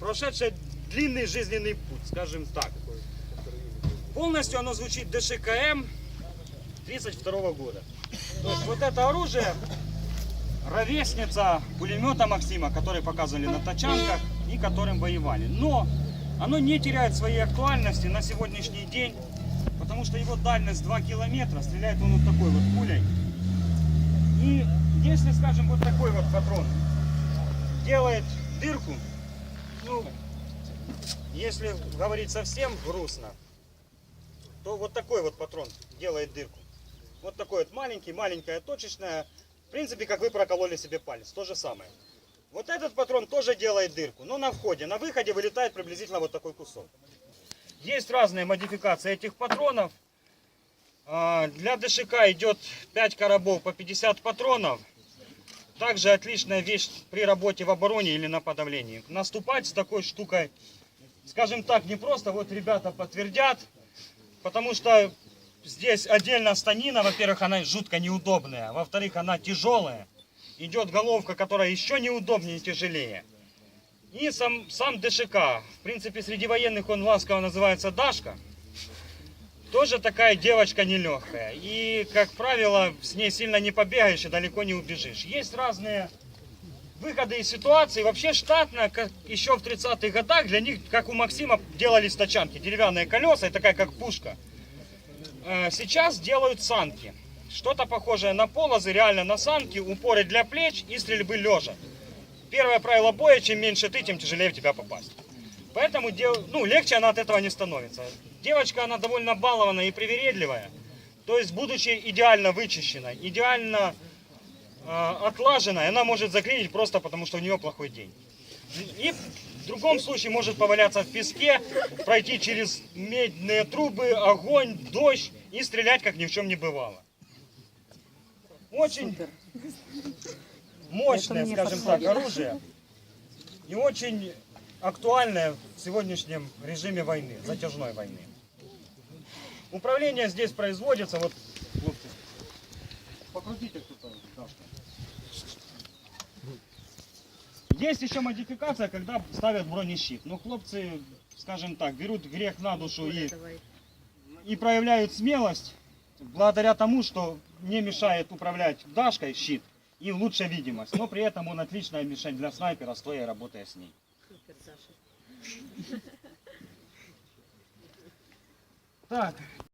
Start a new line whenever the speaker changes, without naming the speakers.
прошедшее длинный жизненный путь, скажем так. Полностью оно звучит ДШКМ 32 года. То есть вот это оружие ровесница пулемета Максима, который показывали на тачанках и которым воевали. Но оно не теряет своей актуальности на сегодняшний день, потому что его дальность 2 километра, стреляет он вот такой вот пулей. И если, скажем, вот такой вот патрон делает дырку, ну, если говорить совсем грустно, то вот такой вот патрон делает дырку. Вот такой вот маленький, маленькая точечная. В принципе, как вы прокололи себе палец, то же самое. Вот этот патрон тоже делает дырку, но на входе, на выходе вылетает приблизительно вот такой кусок. Есть разные модификации этих патронов. А, Для ДШК идет 5 коробов по 50 патронов. Также отличная вещь при работе в обороне или на подавлении. Наступать с такой штукой, скажем так, не просто, вот ребята подтвердят, потому что здесь отдельно станина, во-первых, она жутко неудобная, во-вторых, она тяжелая. Идет головка, которая еще неудобнее и тяжелее. И сам, сам ДШК, в принципе, среди военных он ласково называется Дашка. Тоже такая девочка нелегкая. И, как правило, с ней сильно не побегаешь и далеко не убежишь. Есть разные выходы из ситуации. Вообще штатно, как еще в 30-х годах, для них, как у Максима, делались тачанки. Деревянные колеса и такая, как пушка. Э, Сейчас делают санки. Что-то похожее на полозы, реально на санки, упоры для плеч и стрельбы лежа. Первое правило боя, чем меньше ты, тем тяжелее в тебя попасть. Поэтому дев- ну, легче она от этого не становится. Девочка, она довольно балованная и привередливая. То есть, будучи идеально вычищенной, идеально э, отлаженной, она может заклинить просто потому, что у нее плохой день. И в другом случае может поваляться в песке, пройти через медные трубы, огонь, дождь и стрелять, как ни в чем не бывало. Очень мощное, скажем так, оружие и очень актуальное в сегодняшнем режиме войны, затяжной войны. Управление здесь производится, вот, вот покрутите кто-то. Есть еще модификация, когда ставят бронещит. Но хлопцы, скажем так, берут грех на душу и, и проявляют смелость благодаря тому, что не мешает управлять Дашкой щит и лучшая видимость. Но при этом он отличная мишень для снайпера, стоя работая с ней. Так.